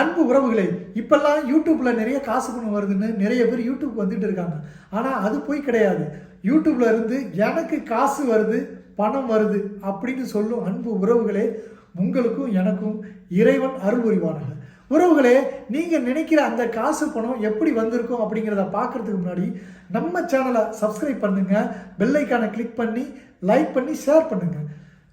அன்பு உறவுகளே. இப்பெல்லாம் யூடியூப்பில் நிறைய காசு பணம் வருதுன்னு நிறைய பேர் யூடியூப் வந்துட்டு இருக்காங்க. ஆனால் அது போய் கிடையாது. யூடியூப்பில் இருந்து எனக்கு காசு வருது பணம் வருது அப்படின்னு சொல்லும் அன்பு உறவுகளே உங்களுக்கும் எனக்கும் இறைவன் அருள் உறவுகளே நீங்கள் நினைக்கிற அந்த காசு பணம் எப்படி வந்திருக்கும் அப்படிங்கிறத பார்க்கறதுக்கு முன்னாடி நம்ம சேனலை சப்ஸ்கிரைப் பண்ணுங்கள் பெல்லைக்கான கிளிக் பண்ணி லைக் பண்ணி ஷேர் பண்ணுங்கள்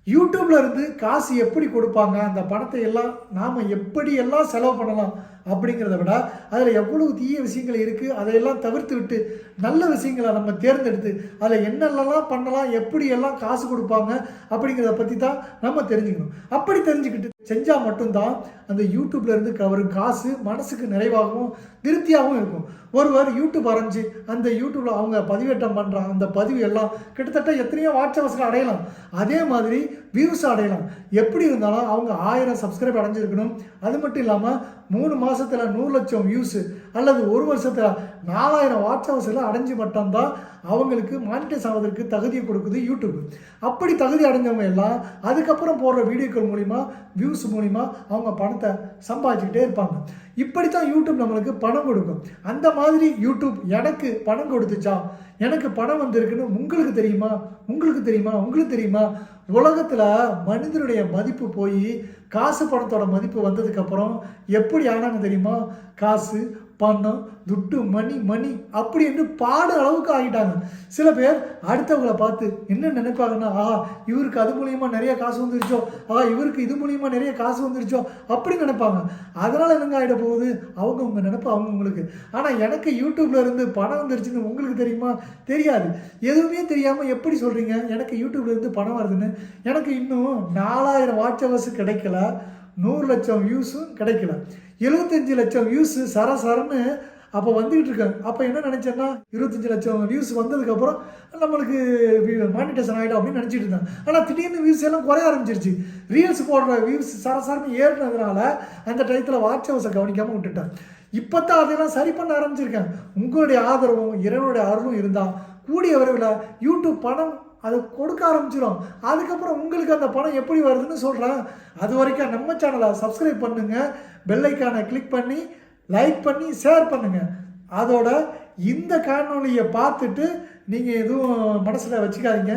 யூடியூப்ல இருந்து காசு எப்படி கொடுப்பாங்க? அந்த பணத்தை எல்லாம் நாம் எப்படி எல்லாம் செலவு பண்ணலாம்? அப்படிங்கிறத விட அதில் எவ்வளவு தீய விஷயங்கள் இருக்குது அதையெல்லாம் தவிர்த்து விட்டு நல்ல விஷயங்களை நம்ம தேர்ந்தெடுத்து அதில் என்னென்னலாம் பண்ணலாம் எப்படி எல்லாம் காசு கொடுப்பாங்க அப்படிங்கிறத பற்றி தான் நம்ம தெரிஞ்சுக்கணும். அப்படி தெரிஞ்சுக்கிட்டு செஞ்சால் மட்டும்தான் அந்த யூடியூப்லேருந்து வரும் காசு மனசுக்கு நிறைவாகவும் திருப்தியாகவும் இருக்கும். ஒருவர் யூடியூப் ஆரம்பிச்சு அந்த யூடியூப்பில் அவங்க பதிவேற்றம் பண்ணுறாங்க அந்த பதிவு எல்லாம் கிட்டத்தட்ட எத்தனையோ வாட்சவர்ஸ்கள் அடையலாம். அதே மாதிரி வியூஸ் அடையலாம். எப்படி இருந்தாலும் அவங்க ஆயிரம் சப்ஸ்கிரைப் அடைஞ்சிருக்கணும். அது மட்டும் இல்லாமல் மூணு மாதத்தில் நூறு லட்சம் வியூஸு அல்லது ஒரு வருஷத்தில் நாலாயிரம் வாட்ஸ்அப்ஸ் எல்லாம் அடைஞ்சு மட்டும்தான் அவங்களுக்கு மானிட்டைஸ் ஆவதற்கு தகுதியை கொடுக்குது யூடியூப். அப்படி தகுதி அடைஞ்சவங்க எல்லாம் அதுக்கப்புறம் போடுற வீடியோக்கள் மூலிமா வியூஸ் மூலிமா அவங்க பணத்தை சம்பாதிச்சுக்கிட்டே இருப்பாங்க. இப்படித்தான் யூடியூப் நம்மளுக்கு பணம் கொடுக்கும். அந்த மாதிரி யூடியூப் எனக்கு பணம் கொடுத்துச்சா? எனக்கு பணம் வந்திருக்குன்னு உங்களுக்கு தெரியுமா? உங்களுக்கு தெரியுமா? உங்களுக்கு தெரியுமா? உலகத்தில் மனிதனுடைய மதிப்பு போய் காசு பணத்தோட மதிப்பு வந்ததுக்கப்புறம் எப்படி ஆனாங்க தெரியுமா? காசு பணம் துட்டு மணி மணி அப்படி என்று பாடு அளவுக்கு ஆகிட்டாங்க. சில பேர் அடுத்தவங்களை பார்த்து என்ன நினைப்பாங்கன்னா ஆஹா இவருக்கு அது மூலியமாக நிறைய காசு வந்துருச்சோ ஆஹா இவருக்கு இது மூலியமாக நிறைய காசு வந்துருச்சோ அப்படி நினைப்பாங்க. அதனால் என்னங்க ஆகிட போகுது? அவங்கவுங்க நினைப்பு அவங்கவுங்களுக்கு ஆனால் எனக்கு யூடியூப்ல இருந்து பணம் வந்துருச்சுன்னு உங்களுக்கு தெரியுமா? தெரியாது. எதுவுமே தெரியாமல் எப்படி சொல்கிறீங்க எனக்கு யூடியூப்ல இருந்து பணம் வருதுன்னு. எனக்கு இன்னும் நாலாயிரம் வாட்சவர்ஸ் கிடைக்கல. நூறு லட்சம் வியூஸும் கிடைக்கல. எழுபத்தஞ்சு லட்சம் வியூஸு சரசரன்னு அப்போ வந்துக்கிட்டு இருக்காங்க அப்போ என்ன நினச்சேன்னா இருபத்தஞ்சி லட்சம் வியூஸ் வந்ததுக்கப்புறம் நம்மளுக்கு மானிட்டேஷன் ஆகிடும் அப்படின்னு நினச்சிட்டு இருந்தேன் ஆனால் திடீர்னு வியூஸ் எல்லாம் குறைய ஆரம்பிச்சிருச்சு. ரீல்ஸ் போடுற வியூஸ் சரசரன்னு ஏறினதுனால அந்த டயத்தில் வாட்ச் ஹவுஸை கவனிக்காமல் விட்டுட்டேன் இப்போ தான் அதெல்லாம் சரி பண்ண ஆரம்பிச்சிருக்கேன் உங்களுடைய ஆதரவும் இறைவனுடைய அருளும் இருந்தால் கூடிய விரைவில் யூடியூப் பணம் அதை கொடுக்க ஆரம்பிச்சிடும் அதுக்கப்புறம் உங்களுக்கு அந்த பணம் எப்படி வருதுன்னு சொல்கிறேன் அது வரைக்கும் நம்ம சேனலை சப்ஸ்கிரைப் பண்ணுங்கள் பெல்லைக்கானை கிளிக் பண்ணி லைக் பண்ணி ஷேர் பண்ணுங்கள் அதோட இந்த காணொலியை பார்த்துட்டு நீங்கள் எதுவும் மனசில் வச்சுக்காதீங்க.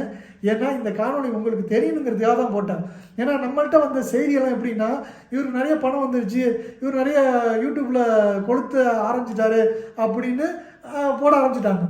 ஏன்னா இந்த காணொலி உங்களுக்கு தெரியணுங்கிறதுக்காக தான் போட்டேன். ஏன்னா நம்மள்கிட்ட வந்த செய்தியெல்லாம் எப்படின்னா இவருக்கு நிறைய பணம் வந்துருச்சு. இவர் நிறைய யூடியூப்பில் கொடுத்து ஆரம்பிச்சிட்டாரு அப்படின்னு போட ஆரம்பிச்சிட்டாங்க.